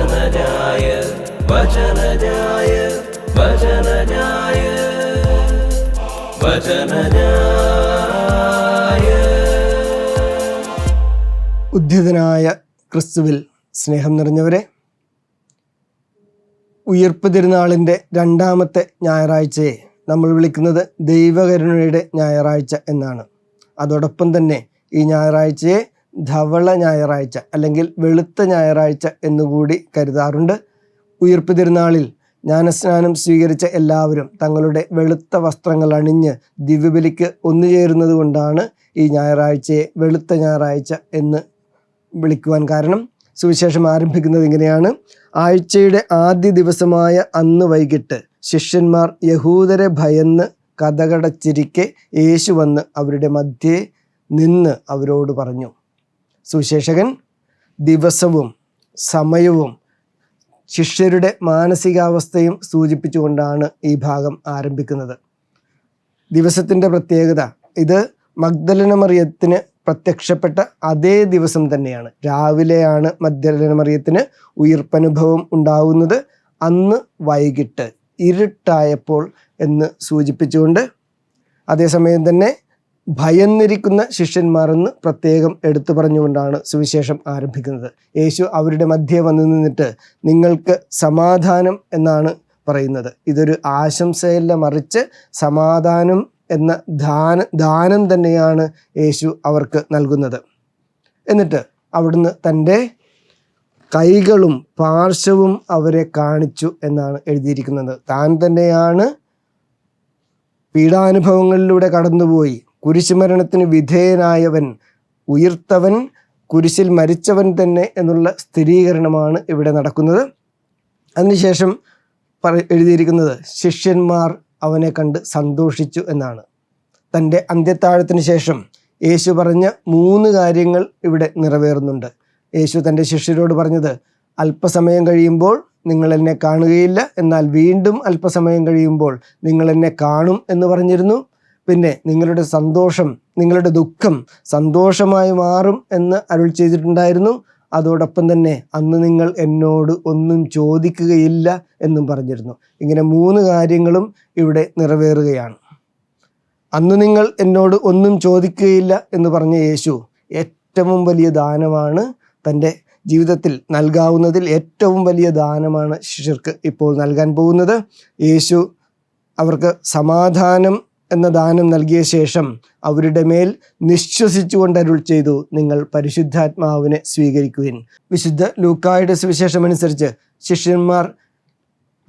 വചനജായ വചനജായ വചനജായ വചനജായ ഉദ്ധിതനായ ക്രിസ്തുവിൽ സ്നേഹം നിറഞ്ഞവരെ ഉയർപ്പ് തിരുനാളിന്റെ രണ്ടാമത്തെ ഞായറാഴ്ചയെ നമ്മൾ വിളിക്കുന്നത് ദൈവകരുണയുടെ ഞായറാഴ്ച എന്നാണ്. അതോടൊപ്പം തന്നെ ഈ ഞായറാഴ്ചയെ ധവള ഞായറാഴ്ച അല്ലെങ്കിൽ വെളുത്ത ഞായറാഴ്ച എന്നുകൂടി കരുതാറുണ്ട്. ഉയർപ്പ് തിരുനാളിൽ ജ്ഞാനസ്നാനം സ്വീകരിച്ച എല്ലാവരും തങ്ങളുടെ വെളുത്ത വസ്ത്രങ്ങൾ അണിഞ്ഞ് ദിവ്യബലിക്ക് ഒന്നുചേരുന്നത് കൊണ്ടാണ് ഈ ഞായറാഴ്ചയെ വെളുത്ത ഞായറാഴ്ച എന്ന് വിളിക്കുവാൻ കാരണം. സുവിശേഷം ആരംഭിക്കുന്നത് ഇങ്ങനെയാണ്. ആഴ്ചയുടെ ആദ്യ ദിവസമായ അന്ന് വൈകിട്ട് ശിഷ്യന്മാർ യഹൂദരെ ഭയന്ന് കഥകടച്ചിരിക്കെ യേശു വന്ന് അവരുടെ മധ്യേ നിന്ന് അവരോട് പറഞ്ഞു. സുവിശേഷകൻ ദിവസവും സമയവും ശിഷ്യരുടെ മാനസികാവസ്ഥയും സൂചിപ്പിച്ചുകൊണ്ടാണ് ഈ ഭാഗം ആരംഭിക്കുന്നത്. ദിവസത്തിന്റെ പ്രത്യേകത ഇത് മഗ്ദലന മറിയത്തിന് പ്രത്യക്ഷപ്പെട്ട അതേ ദിവസം തന്നെയാണ്. രാവിലെയാണ് മഗ്ദലന മറിയത്തിന് ഉയിർപ്പനുഭവം ഉണ്ടാവുന്നത്. അന്ന് വൈകിട്ട് ഇരുട്ടായപ്പോൾ എന്ന് സൂചിപ്പിച്ചുകൊണ്ട് അതേസമയം തന്നെ ഭയന്നിരിക്കുന്ന ശിഷ്യന്മാർ എന്ന് പ്രത്യേകം എടുത്തു പറഞ്ഞുകൊണ്ടാണ് സുവിശേഷം ആരംഭിക്കുന്നത്. യേശു അവരുടെ മധ്യേ വന്നു നിന്നിട്ട് നിങ്ങൾക്ക് സമാധാനം എന്നാണ് പറയുന്നത്. ഇതൊരു ആശംസയല്ല മറിച്ച് സമാധാനം എന്ന ദാന ദാനം തന്നെയാണ് യേശു അവർക്ക് നൽകുന്നത്. എന്നിട്ട് അവിടുന്ന് തന്റെ കൈകളും പാർശ്വവും അവരെ കാണിച്ചു എന്നാണ് എഴുതിയിരിക്കുന്നത്. താൻ തന്നെയാണ് പീഡാനുഭവങ്ങളിലൂടെ കടന്നുപോയി. കുരിശുമരണത്തിന് വിധേയനായവൻ ഉയർത്തവൻ കുരിശിൽ മരിച്ചവൻ തന്നെ എന്നുള്ള സ്ഥിരീകരണമാണ് ഇവിടെ നടക്കുന്നത്. അതിനുശേഷം പറ എഴുതിയിരിക്കുന്നത് ശിഷ്യന്മാർ അവനെ കണ്ട് സന്തോഷിച്ചു എന്നാണ്. തന്റെ അന്ത്യത്താഴത്തിന് ശേഷം യേശു പറഞ്ഞ മൂന്ന് കാര്യങ്ങൾ ഇവിടെ നിറവേറുന്നുണ്ട്. യേശു തന്റെ ശിഷ്യരോട് പറഞ്ഞത് അല്പസമയം കഴിയുമ്പോൾ നിങ്ങൾ എന്നെ കാണുകയില്ല എന്നാൽ വീണ്ടും അല്പസമയം കഴിയുമ്പോൾ നിങ്ങൾ എന്നെ കാണും എന്ന് പറഞ്ഞിരുന്നു. പിന്നെ നിങ്ങളുടെ സന്തോഷം നിങ്ങളുടെ ദുഃഖം സന്തോഷമായി മാറും എന്ന് അരുൾ ചെയ്തിട്ടുണ്ടായിരുന്നു. അതോടൊപ്പം തന്നെ അന്ന് നിങ്ങൾ എന്നോട് ഒന്നും ചോദിക്കുകയില്ല എന്നും പറഞ്ഞിരുന്നു. ഇങ്ങനെ മൂന്ന് കാര്യങ്ങളും ഇവിടെ നിറവേറുകയാണ്. അന്ന് നിങ്ങൾ എന്നോട് ഒന്നും ചോദിക്കുകയില്ല എന്ന് പറഞ്ഞ യേശു ഏറ്റവും വലിയ ദാനമാണ് തന്റെ ജീവിതത്തിൽ നൽകാവുന്നതിൽ ഏറ്റവും വലിയ ദാനമാണ് ശിഷ്യർക്ക് ഇപ്പോൾ നൽകാൻ പോകുന്നത്. യേശു അവർക്ക് സമാധാനം എന്ന ദാനം നൽകിയ ശേഷം അവരുടെ മേൽ നിശ്വസിച്ചുകൊണ്ട് അരുൾ ചെയ്തു നിങ്ങൾ പരിശുദ്ധാത്മാവിനെ സ്വീകരിക്കുവിൻ. വിശുദ്ധ ലൂക്കായുടെ സുവിശേഷം അനുസരിച്ച് ശിഷ്യന്മാർ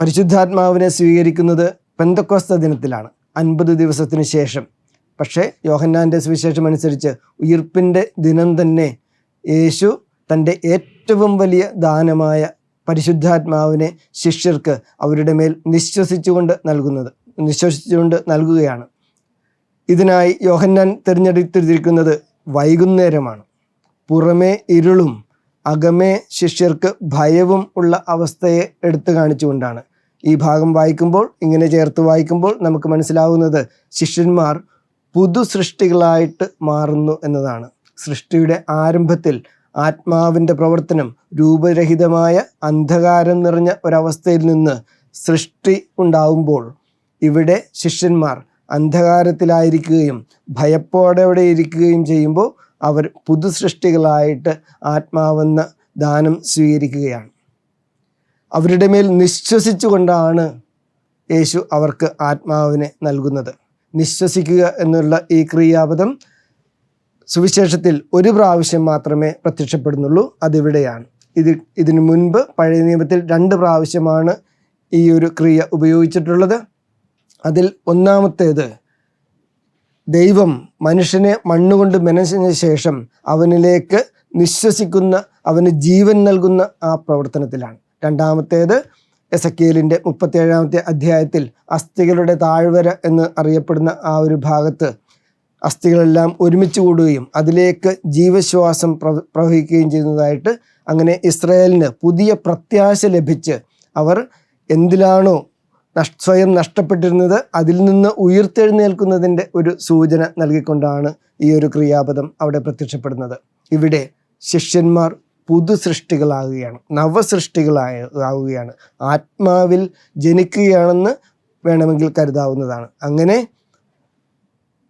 പരിശുദ്ധാത്മാവിനെ സ്വീകരിക്കുന്നത് പെന്തക്കോസ്ത ദിനത്തിലാണ് അൻപത് ദിവസത്തിന് ശേഷം. പക്ഷേ യോഹന്നാന്റെ സുവിശേഷം അനുസരിച്ച് ഉയിർപ്പിന്റെ ദിനം തന്നെ യേശു തന്റെ ഏറ്റവും വലിയ ദാനമായ പരിശുദ്ധാത്മാവിനെ ശിഷ്യർക്ക് അവരുടെ മേൽ നിശ്വസിച്ചുകൊണ്ട് നൽകുന്നത്. നിശ്വസിച്ചുകൊണ്ട് നൽകുകയാണ്. ഇതിനായി യോഹന്നാൻ തിരഞ്ഞെടുത്തിരിക്കുന്നത് വൈകുന്നേരമാണ്. പുറമേ ഇരുളും അകമേ ശിഷ്യർക്ക് ഭയവും ഉള്ള അവസ്ഥയെ എടുത്തു കാണിച്ചുകൊണ്ടാണ്. ഈ ഭാഗം വായിക്കുമ്പോൾ ഇങ്ങനെ ചേർത്ത് വായിക്കുമ്പോൾ നമുക്ക് മനസ്സിലാവുന്നത് ശിഷ്യന്മാർ പുതു സൃഷ്ടികളായിട്ട് മാറുന്നു എന്നതാണ്. സൃഷ്ടിയുടെ ആരംഭത്തിൽ ആത്മാവിന്റെ പ്രവർത്തനം രൂപരഹിതമായ അന്ധകാരം നിറഞ്ഞ ഒരവസ്ഥയിൽ നിന്ന് സൃഷ്ടി ഉണ്ടാവുമ്പോൾ ഇവിടെ ശിഷ്യന്മാർ അന്ധകാരത്തിലായിരിക്കുകയും ഭയപ്പോടെ ഇരിക്കുകയും ചെയ്യുമ്പോൾ അവർ പുതു സൃഷ്ടികളായിട്ട് ആത്മാവെന്ന ദാനം സ്വീകരിക്കുകയാണ്. അവരുടെ മേൽ നിശ്വസിച്ചുകൊണ്ടാണ് യേശു അവർക്ക് ആത്മാവിനെ നൽകുന്നത്. നിശ്വസിക്കുക എന്നുള്ള ഈ ക്രിയാപദം സുവിശേഷത്തിൽ ഒരു പ്രാവശ്യം മാത്രമേ പ്രത്യക്ഷപ്പെടുന്നുള്ളൂ. അതിവിടെയാണ്. ഇത് ഇതിനു മുൻപ് പഴയ നിയമത്തിൽ രണ്ട് പ്രാവശ്യമാണ് ഈ ഒരു ക്രിയ ഉപയോഗിച്ചിട്ടുള്ളത്. അതിൽ ഒന്നാമത്തേത് ദൈവം മനുഷ്യനെ മണ്ണുകൊണ്ട് മെനച്ചതിന് ശേഷം അവനിലേക്ക് നിശ്വസിക്കുന്ന അവന് ജീവൻ നൽകുന്ന ആ പ്രവർത്തനത്തിലാണ്. രണ്ടാമത്തേത് എസക്കേലിന്റെ മുപ്പത്തേഴാമത്തെ അധ്യായത്തിൽ അസ്ഥികളുടെ താഴ്വര എന്ന് അറിയപ്പെടുന്ന ആ ഒരു ഭാഗത്ത് അസ്ഥികളെല്ലാം ഒരുമിച്ച് കൂടുകയും അതിലേക്ക് ജീവശ്വാസം പ്രവ പ്രവഹിക്കുകയും ചെയ്യുന്നതായിട്ട് അങ്ങനെ ഇസ്രയേലിന് പുതിയ പ്രത്യാശ ലഭിച്ച് അവർ എന്തിലാണോ സ്വയം നഷ്ടപ്പെട്ടിരുന്നത് അതിൽ നിന്ന് ഉയർത്തെഴുന്നേൽക്കുന്നതിന്റെ ഒരു സൂചന നൽകിക്കൊണ്ടാണ് ഈ ഒരു ക്രിയാപദം അവിടെ പ്രത്യക്ഷപ്പെടുന്നത്. ഇവിടെ ശിഷ്യന്മാർ പുതു സൃഷ്ടികളാകുകയാണ് നവസൃഷ്ടികളായ ആവുകയാണ്. ആത്മാവിൽ ജനിക്കുകയാണെന്ന് വേണമെങ്കിൽ കരുതാവുന്നതാണ്. അങ്ങനെ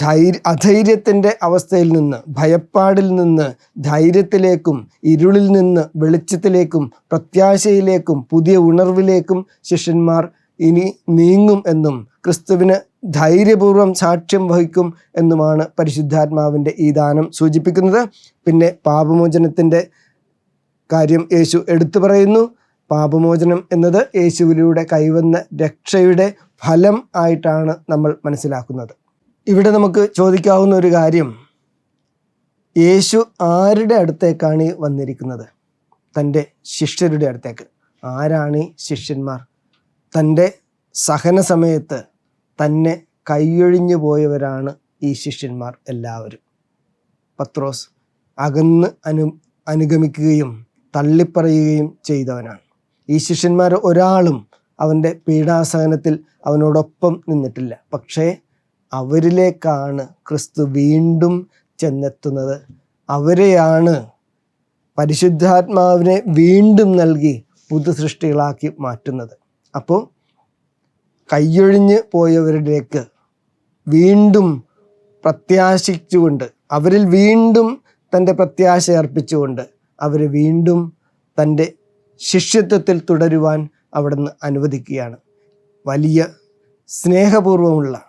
ധൈര്യ അധൈര്യത്തിന്റെ അവസ്ഥയിൽ നിന്ന് ഭയപ്പാടിൽ നിന്ന് ധൈര്യത്തിലേക്കും ഇരുളിൽ നിന്ന് വെളിച്ചത്തിലേക്കും പ്രത്യാശയിലേക്കും പുതിയ ഉണർവിലേക്കും ശിഷ്യന്മാർ ഇനി നീങ്ങും എന്നും ക്രിസ്തുവിന് ധൈര്യപൂർവം സാക്ഷ്യം വഹിക്കും എന്നുമാണ് പരിശുദ്ധാത്മാവിന്റെ ഈ ദാനം സൂചിപ്പിക്കുന്നത്. പിന്നെ പാപമോചനത്തിന്റെ കാര്യം യേശു എടുത്തു പറയുന്നു. പാപമോചനം എന്നത് യേശുവിലൂടെ കൈവന്ന രക്ഷയുടെ ഫലം ആയിട്ടാണ് നമ്മൾ മനസ്സിലാക്കുന്നത്. ഇവിടെ നമുക്ക് ചോദിക്കാവുന്ന ഒരു കാര്യം. യേശു ആരുടെ അടുത്തേക്കാണ് വന്നിരിക്കുന്നത്? തന്റെ ശിഷ്യരുടെ അടുത്തേക്ക്. ആരാണ് ഈ ശിഷ്യന്മാർ? തന്റെ സഹന സമയത്ത് തന്നെ കൈയൊഴിഞ്ഞു പോയവരാണ് ഈ ശിഷ്യന്മാർ എല്ലാവരും. പത്രോസ് അകന്ന് അനു അനുഗമിക്കുകയും തള്ളിപ്പറയുകയും ചെയ്തവനാണ്. ഈ ശിഷ്യന്മാർ ഒരാളും അവന്റെ പീഡാസഹനത്തിൽ അവനോടൊപ്പം നിന്നിട്ടില്ല. പക്ഷേ അവരിലേക്കാണ് ക്രിസ്തു വീണ്ടും ചെന്നെത്തുന്നത്. അവരെയാണ് പരിശുദ്ധാത്മാവിനെ വീണ്ടും നൽകി പുതു സൃഷ്ടികളാക്കി മാറ്റുന്നത്. അപ്പോൾ കൈയൊഴിഞ്ഞ് പോയവരിലേക്ക് വീണ്ടും പ്രത്യാശിച്ചുകൊണ്ട് അവരിൽ വീണ്ടും തന്റെ പ്രത്യാശ അർപ്പിച്ചുകൊണ്ട് അവർ വീണ്ടും തന്റെ ശിഷ്യത്വത്തിൽ തുടരുവാൻ അവിടുന്ന് അനുവദിക്കുകയാണ്. വലിയ സ്നേഹപൂർവമുള്ള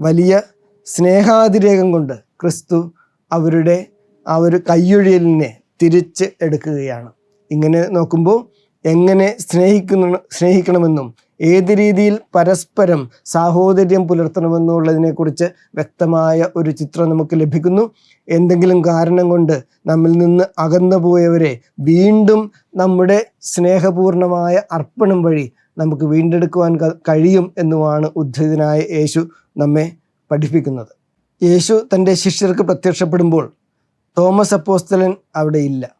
വലിയ സ്നേഹാതിരേകം കൊണ്ട് ക്രിസ്തു അവരുടെ ആ ഒരു കയ്യൊഴിയലിനെ തിരിച്ച് എടുക്കുകയാണ്. ഇങ്ങനെ നോക്കുമ്പോൾ എങ്ങനെ സ്നേഹിക്കുന്ന സ്നേഹിക്കണമെന്നും ഏത് രീതിയിൽ പരസ്പരം സാഹോദര്യം പുലർത്തണമെന്നുള്ളതിനെക്കുറിച്ച് വ്യക്തമായ ഒരു ചിത്രം നമുക്ക് ലഭിക്കുന്നു. എന്തെങ്കിലും കാരണം കൊണ്ട് നമ്മിൽ നിന്ന് അകന്നു പോയവരെ വീണ്ടും നമ്മുടെ സ്നേഹപൂർണമായ അർപ്പണം വഴി നമുക്ക് വീണ്ടെടുക്കുവാൻ കഴിയും എന്നുമാണ് ഉദ്ധൃതനായ യേശു നമ്മെ പഠിപ്പിക്കുന്നത്. യേശു തന്റെ ശിഷ്യർക്ക് പ്രത്യക്ഷപ്പെടുമ്പോൾ തോമസ് അപ്പോസ്തലൻ അവിടെ ഇല്ല.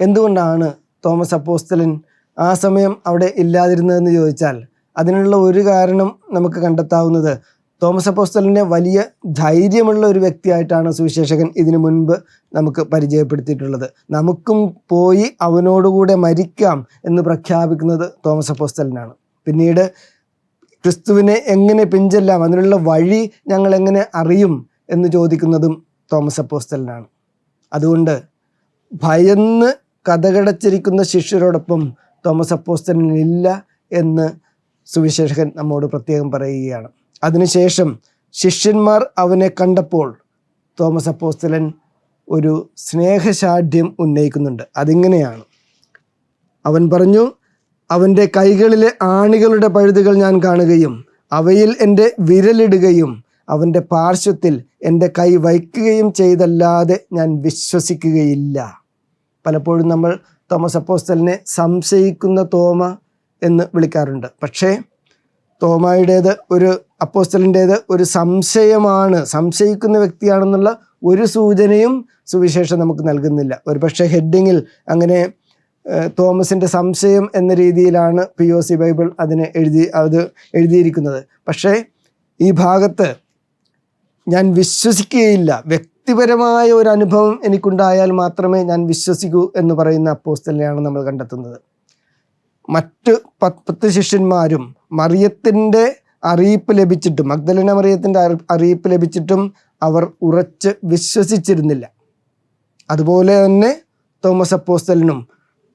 എന്തുകൊണ്ടാണ് തോമസ് അപ്പോസ്തലൻ ആ സമയം അവിടെ ഇല്ലാതിരുന്നതെന്ന് ചോദിച്ചാൽ അതിനുള്ള ഒരു കാരണം നമുക്ക് കണ്ടെത്താവുന്നത് തോമസ് അപ്പോസ്തലനെ വലിയ ധൈര്യമുള്ള ഒരു വ്യക്തിയായിട്ടാണ് സുവിശേഷകൻ ഇതിനു മുൻപ് നമുക്ക് പരിചയപ്പെടുത്തിയിട്ടുള്ളത്. നമുക്കും പോയി അവനോടുകൂടെ മരിക്കാം എന്ന് പ്രഖ്യാപിക്കുന്നത് തോമസ് അപ്പോസ്തലനാണ് പിന്നീട് ക്രിസ്തുവിനെ എങ്ങനെ പിഞ്ചെല്ലാം അതിനുള്ള വഴി ഞങ്ങൾ എങ്ങനെ അറിയും എന്ന് ചോദിക്കുന്നതും തോമസ് അപ്പോസ്തലനാണ് അതുകൊണ്ട് ഭയന്ന് കഥകടച്ചിരിക്കുന്ന ശിഷ്യരോടൊപ്പം തോമസ് അപ്പോസ്തലൻ ഇല്ല എന്ന് സുവിശേഷകൻ നമ്മോട് പ്രത്യേകം പറയുകയാണ്. അതിനുശേഷം ശിഷ്യന്മാർ അവനെ കണ്ടപ്പോൾ തോമസ് അപ്പോസ്തലൻ ഒരു സ്നേഹശാഠ്യം ഉന്നയിക്കുന്നുണ്ട്. അതിങ്ങനെയാണ്. അവൻ പറഞ്ഞു അവന്റെ കൈകളിലെ ആണികളുടെ പഴുതുകൾ ഞാൻ കാണുകയും അവയിൽ എന്റെ വിരലിടുകയും അവന്റെ പാർശ്വത്തിൽ എന്റെ കൈ വയ്ക്കുകയും ചെയ്തല്ലാതെ ഞാൻ വിശ്വസിക്കുകയില്ല. പലപ്പോഴും നമ്മൾ തോമസ് അപ്പോസ്തലിനെ സംശയിക്കുന്ന തോമ എന്ന് വിളിക്കാറുണ്ട്. പക്ഷേ തോമായുടേത് ഒരു അപ്പോസ്തലിന്റേത് ഒരു സംശയമാണ് സംശയിക്കുന്ന വ്യക്തിയാണെന്നുള്ള ഒരു സൂചനയും സുവിശേഷം നമുക്ക് നൽകുന്നില്ല. ഒരു പക്ഷേ ഹെഡിങ്ങിൽ അങ്ങനെ തോമസിന്റെ സംശയം എന്ന രീതിയിലാണ് പി ഒ സി ബൈബിൾ അതിനെ എഴുതി അത് എഴുതിയിരിക്കുന്നത്. പക്ഷേ ഈ ഭാഗത്ത് ഞാൻ വിശ്വസിക്കുകയില്ല വ്യക്തിപരമായ ഒരു അനുഭവം എനിക്കുണ്ടായാൽ മാത്രമേ ഞാൻ വിശ്വസിക്കൂ എന്ന് പറയുന്ന അപ്പോസ്റ്റലിനെയാണ് നമ്മൾ കണ്ടെത്തുന്നത്. മറ്റ് പത്ത് ശിഷ്യന്മാരും മറിയത്തിന്റെ അറിയിപ്പ് ലഭിച്ചിട്ടും മഗ്ദലന മറിയത്തിന്റെ അറിയിപ്പ് ലഭിച്ചിട്ടും അവർ ഉറച്ച് വിശ്വസിച്ചിരുന്നില്ല. അതുപോലെ തന്നെ തോമസ് അപ്പോസ്റ്റലിനും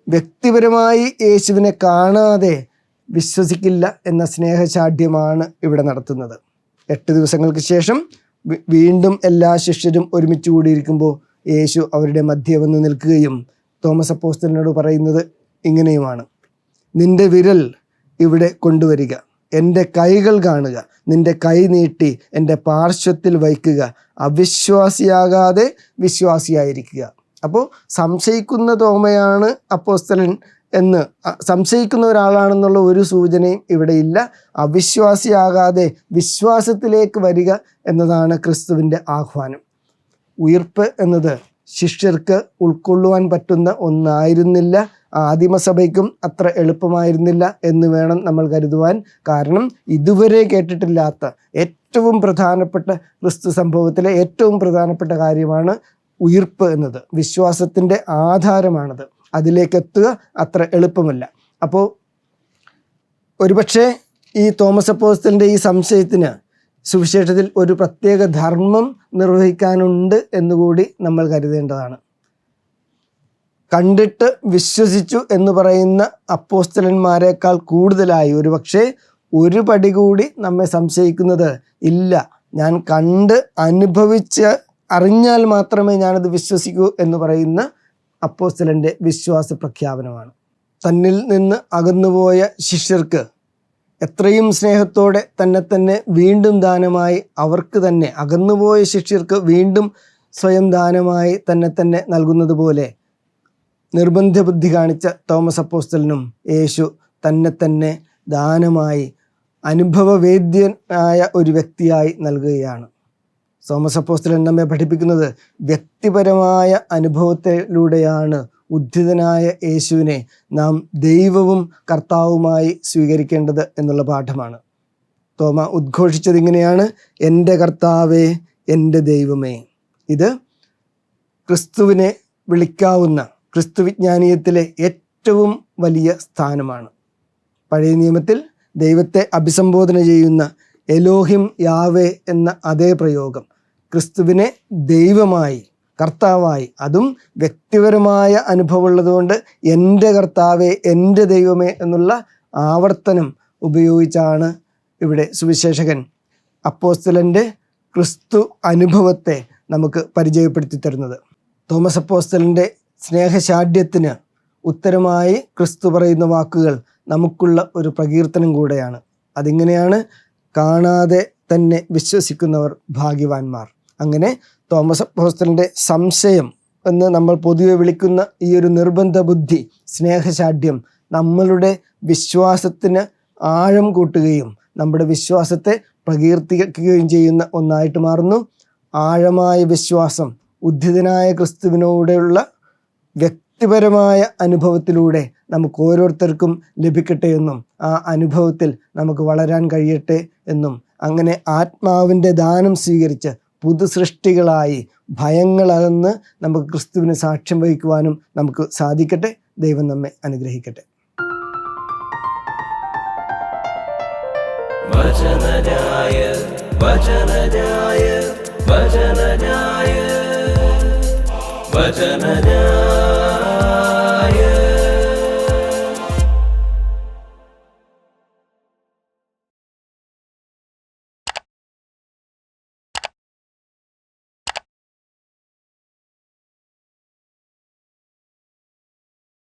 വ്യക്തിപരമായി യേശുവിനെ കാണാതെ വിശ്വസിക്കില്ല എന്ന സ്നേഹശാഠ്യമാണ് ഇവിടെ നടത്തുന്നത്. എട്ട് ദിവസങ്ങൾക്ക് ശേഷം വീണ്ടും എല്ലാ ശിഷ്യരും ഒരുമിച്ച് കൂടിയിരിക്കുമ്പോൾ യേശു അവരുടെ മധ്യ വന്ന് നിൽക്കുകയും തോമസ് അപ്പോസ്തലിനോട് പറയുന്നത് ഇങ്ങനെയുമാണ്. നിന്റെ വിരൽ ഇവിടെ കൊണ്ടുവരിക എന്റെ കൈകൾ കാണുക നിന്റെ കൈ നീട്ടി എന്റെ പാർശ്വത്തിൽ വയ്ക്കുക അവിശ്വാസിയാകാതെ വിശ്വാസിയായിരിക്കുക. അപ്പോൾ സംശയിക്കുന്ന തോമയാണ് അപ്പോസ്തലൻ എന്ന് സംശയിക്കുന്ന ഒരാളാണെന്നുള്ള ഒരു സൂചനയും ഇവിടെ ഇല്ല. അവിശ്വാസിയാകാതെ വിശ്വാസത്തിലേക്ക് വരിക എന്നതാണ് ക്രിസ്തുവിന്റെ ആഹ്വാനം. ഉയർപ്പ് എന്നത് ശിഷ്യർക്ക് ഉൾക്കൊള്ളുവാൻ പറ്റുന്ന ഒന്നായിരുന്നില്ല. ആദിമസഭയ്ക്കും അത്ര എളുപ്പമായിരുന്നില്ല എന്ന് വേണം നമ്മൾ കരുതുവാൻ. കാരണം ഇതുവരെ കേട്ടിട്ടില്ലാത്ത ഏറ്റവും പ്രധാനപ്പെട്ട ക്രിസ്തു സംഭവത്തിലെ ഏറ്റവും പ്രധാനപ്പെട്ട കാര്യമാണ് ഉയിർപ്പ് എന്നത്. വിശ്വാസത്തിന്റെ ആധാരമാണത്. അതിലേക്ക് എത്തുക അത്ര എളുപ്പമല്ല. അപ്പോൾ ഒരുപക്ഷെ ഈ തോമസ് അപ്പോസ്റ്റലിന്റെ ഈ സംശയത്തിന് സുവിശേഷത്തിൽ ഒരു പ്രത്യേക ധർമ്മം നിർവഹിക്കാനുണ്ട് എന്നുകൂടി നമ്മൾ കരുതേണ്ടതാണ്. കണ്ടിട്ട് വിശ്വസിച്ചു എന്ന് പറയുന്ന അപ്പോസ്റ്റലന്മാരെക്കാൾ കൂടുതലായി ഒരു പക്ഷേ ഒരു പടി കൂടി നമ്മെ സംശയിക്കുന്നത് ഇല്ല. ഞാൻ കണ്ട് അനുഭവിച്ച് അറിഞ്ഞാൽ മാത്രമേ ഞാനത് വിശ്വസിക്കൂ എന്ന് പറയുന്ന അപ്പോസ്തലന്റെ വിശ്വാസ പ്രഖ്യാപനമാണ് തന്നിൽ നിന്ന് അകന്നുപോയ ശിഷ്യർക്ക് എത്രയും സ്നേഹത്തോടെ തന്നെ തന്നെ വീണ്ടും ദാനമായി അവർക്ക് തന്നെ അകന്നുപോയ ശിഷ്യർക്ക് വീണ്ടും സ്വയം ദാനമായി തന്നെ തന്നെ നൽകുന്നത് പോലെ നിർബന്ധ ബുദ്ധി കാണിച്ച തോമസ് അപ്പോസ്റ്റലിനും യേശു തന്നെ തന്നെ ദാനമായി അനുഭവവേദ്യനായ ഒരു വ്യക്തിയായി നൽകുകയാണ്. തോമസ് അപ്പോസ്തലൻ നമ്മെ പഠിപ്പിക്കുന്നത് വ്യക്തിപരമായ അനുഭവത്തിലൂടെയാണ്. ഉദ്ധിതനായ യേശുവിനെ നാം ദൈവവും കർത്താവുമായി സ്വീകരിക്കേണ്ടത് എന്നുള്ള പാഠമാണ്. തോമ ഉദ്ഘോഷിച്ചത് ഇങ്ങനെയാണ്. എന്റെ കർത്താവേ എന്റെ ദൈവമേ. ഇത് ക്രിസ്തുവിനെ വിളിക്കാവുന്ന ക്രിസ്തു വിജ്ഞാനീയത്തിലെ ഏറ്റവും വലിയ സ്ഥാനമാണ്. പഴയ നിയമത്തിൽ ദൈവത്തെ അഭിസംബോധന ചെയ്യുന്ന എലോഹിം യാവേ എന്ന അതേ പ്രയോഗം. ക്രിസ്തുവിനെ ദൈവമായി കർത്താവായി അതും വ്യക്തിപരമായ അനുഭവമുള്ളതുകൊണ്ട് എന്റെ കർത്താവേ എന്റെ ദൈവമേ എന്നുള്ള ആവർത്തനം ഉപയോഗിച്ചാണ് ഇവിടെ സുവിശേഷകൻ അപ്പോസ്തലന്റെ ക്രിസ്തു അനുഭവത്തെ നമുക്ക് പരിചയപ്പെടുത്തി തരുന്നത്. തോമസ് അപ്പോസ്തലന്റെ സ്നേഹശാഠ്യത്തിന് ഉത്തരമായി ക്രിസ്തു പറയുന്ന വാക്കുകൾ നമുക്കുള്ള ഒരു പ്രകീർത്തനം കൂടെയാണ്. അതിങ്ങനെയാണ് കാണാതെ തന്നെ വിശ്വസിക്കുന്നവർ ഭാഗ്യവാന്മാർ. അങ്ങനെ തോമസ് ഹോസ്റ്റലിന്റെ സംശയം എന്ന് നമ്മൾ പൊതുവെ വിളിക്കുന്ന ഈ ഒരു നിർബന്ധ ബുദ്ധി സ്നേഹശാഠ്യം നമ്മളുടെ വിശ്വാസത്തിന് ആഴം കൂട്ടുകയും നമ്മുടെ വിശ്വാസത്തെ പ്രകീർത്തിക്കുകയും ചെയ്യുന്ന ഒന്നായിട്ട് മാറുന്നു. ആഴമായ വിശ്വാസം ഉദ്ധിതനായ ക്രിസ്തുവിനോടുള്ള വ്യക്തിപരമായ അനുഭവത്തിലൂടെ നമുക്ക് ഓരോരുത്തർക്കും ലഭിക്കട്ടെ എന്നും ആ അനുഭവത്തിൽ നമുക്ക് വളരാൻ കഴിയട്ടെ എന്നും അങ്ങനെ ആത്മാവിന്റെ ദാനം സ്വീകരിച്ച് പുതുസൃഷ്ടികളായി ഭയങ്ങളകന്ന് നമുക്ക് ക്രിസ്തുവിന് സാക്ഷ്യം വഹിക്കുവാനും നമുക്ക് സാധിക്കട്ടെ. ദൈവം നമ്മെ അനുഗ്രഹിക്കട്ടെ. വചനജായ വചനജായ വചനജായ. വചനജായ